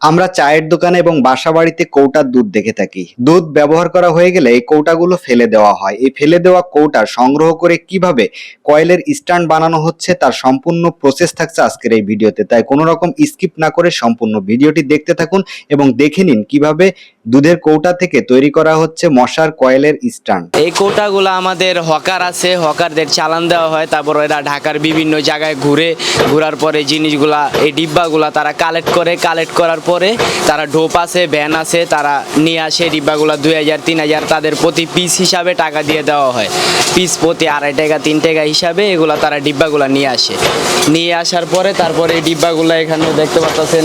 আমরা চায়ের দোকানে এবং বাসা বাড়িতে কৌটার দুধ দেখে থাকি। দুধ ব্যবহার করা হয়ে গেলে এই কৌটাগুলো ফেলে দেওয়া হয়। এই ফেলে দেওয়া কৌটা সংগ্রহ করে কীভাবে কয়েলের স্ট্যান্ড বানানো হচ্ছে তার সম্পূর্ণ প্রসেস থাকছে আজকের এই ভিডিওতে। তাই কোনো রকম স্কিপ না করে সম্পূর্ণ ভিডিওটি দেখতে থাকুন এবং দেখে নিন কীভাবে দুধের কৌটা থেকে তৈরি করা হচ্ছে মশার কয়েলের স্ট্যান্ড এই কোটাগুলো আমাদের হকার আছে, হকারদের চালান দেওয়া হয়। তারপর এরা ঢাকার বিভিন্ন জায়গায় ঘুরে, ঘোরার পরে জিনিসগুলা, এই ডিব্বাগুলা তারা কালেক্ট করে কালেক্ট করার পরে তারা ঢোপ আছে ভ্যান আছে, তারা নিয়ে আসে ডিব্বাগুলা দুই হাজার, তিন হাজার তাদের প্রতি পিস হিসাবে টাকা দিয়ে দেওয়া হয়। পিস প্রতি আড়াই টাকা, তিন টাকা হিসাবে এগুলা তারা ডিব্বাগুলা নিয়ে আসে। নিয়ে আসার পরে তারপরে এই ডিব্বাগুলা এখানে দেখতে পাচ্ছেন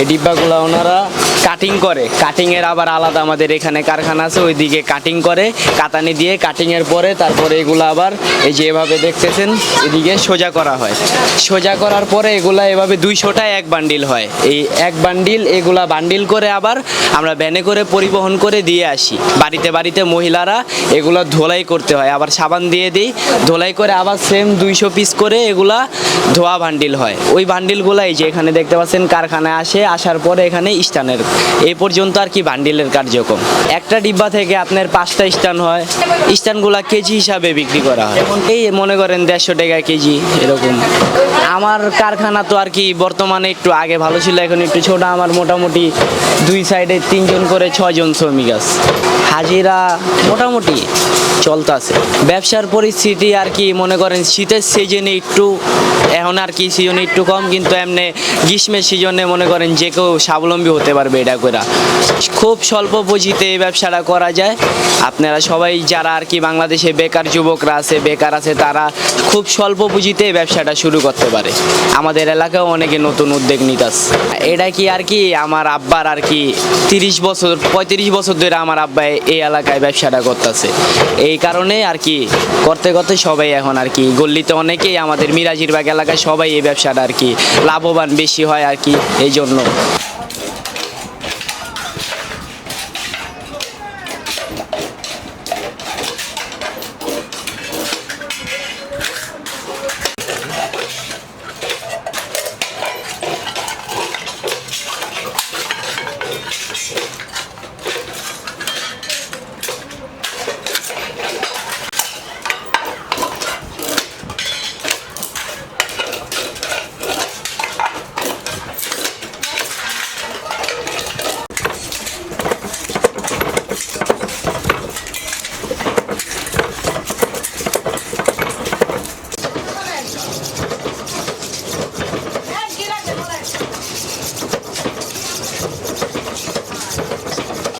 এই ডিব্বাগুলা ওনারা কাটিং করে। কাটিং এর আবার আলাদা আমাদের এখানে কারখানা আছে, ওইদিকে কাটিং করে, কাতানি দিয়ে কাটিং এর পরে তারপরে এগুলো আবার এই যে এভাবে দেখতেছেন, এদিকে সোজা করা হয়। সোজা করার পরে এগুলা এভাবে দুইশোটা এক বান্ডিল হয়। এই এক বান্ডিল এগুলা বান্ডিল করে আবার আমরা ভ্যানে করে পরিবহন করে দিয়ে আসি। বাড়িতে বাড়িতে মহিলারা এগুলো ধোলাই করতে হয়। আবার সাবান দিয়ে দিই, ধোলাই করে আবার সেম দুইশো পিস করে এগুলা ধোয়া বান্ডিল হয়। ওই বান্ডিলগুলো এই যে এখানে দেখতে পাচ্ছেন, কারখানায় আসে, আসার পরে এখানে স্টানের এই পর্যন্ত আর কি বান্ডিলের কার্যক্রম একটা ডিব্বা থেকে আপনার পাঁচটা স্টান হয় স্টানগুলা কেজি হিসাবে বিক্রি করা হয়। এই মনে করেন দেড়শো টাকা কেজি, এরকম। আমার কারখানা তো আর কি বর্তমানে একটু আগে ভালো ছিল, এখন একটু ছোট। আমার মোটামুটি দুই সাইডে তিনজন করে ছয়জন শ্রমিক আছে। হাজিরা মোটামুটি চলতেছে। ব্যবসার পরিস্থিতি আর কি মনে করেন শীতের সিজনে একটু, এখন আর কি সিজনে একটু কম, কিন্তু এমনি গ্রীষ্মের সিজনে মনে করেন যে কেউ স্বাবলম্বী হতে পারবে এটা করে খুব স্বল্প পুঁজিতে এই ব্যবসাটা করা যায়। আপনারা সবাই যারা আর কি বাংলাদেশে বেকার যুবকরা আছে, বেকার আছে, তারা খুব স্বল্প পুঁজিতে এই ব্যবসাটা শুরু করতে পারে। আমাদের এলাকায় অনেকে নতুন উদ্যোগ নিতাছে এটা কি আর কি আমার আব্বার আর কি তিরিশ বছর, পঁয়ত্রিশ বছর ধরে আমার আব্বা এই এলাকায় ব্যবসাটা করতেছে। এই কারণে আর কি করতে করতে সবাই এখন আর কি গল্লিতে অনেকেই আমাদের মিরাজিরবাগ এলাকায় সবাই এই ব্যবসাটা আর কি লাভবান বেশি হয় আর কি, এই জন্য।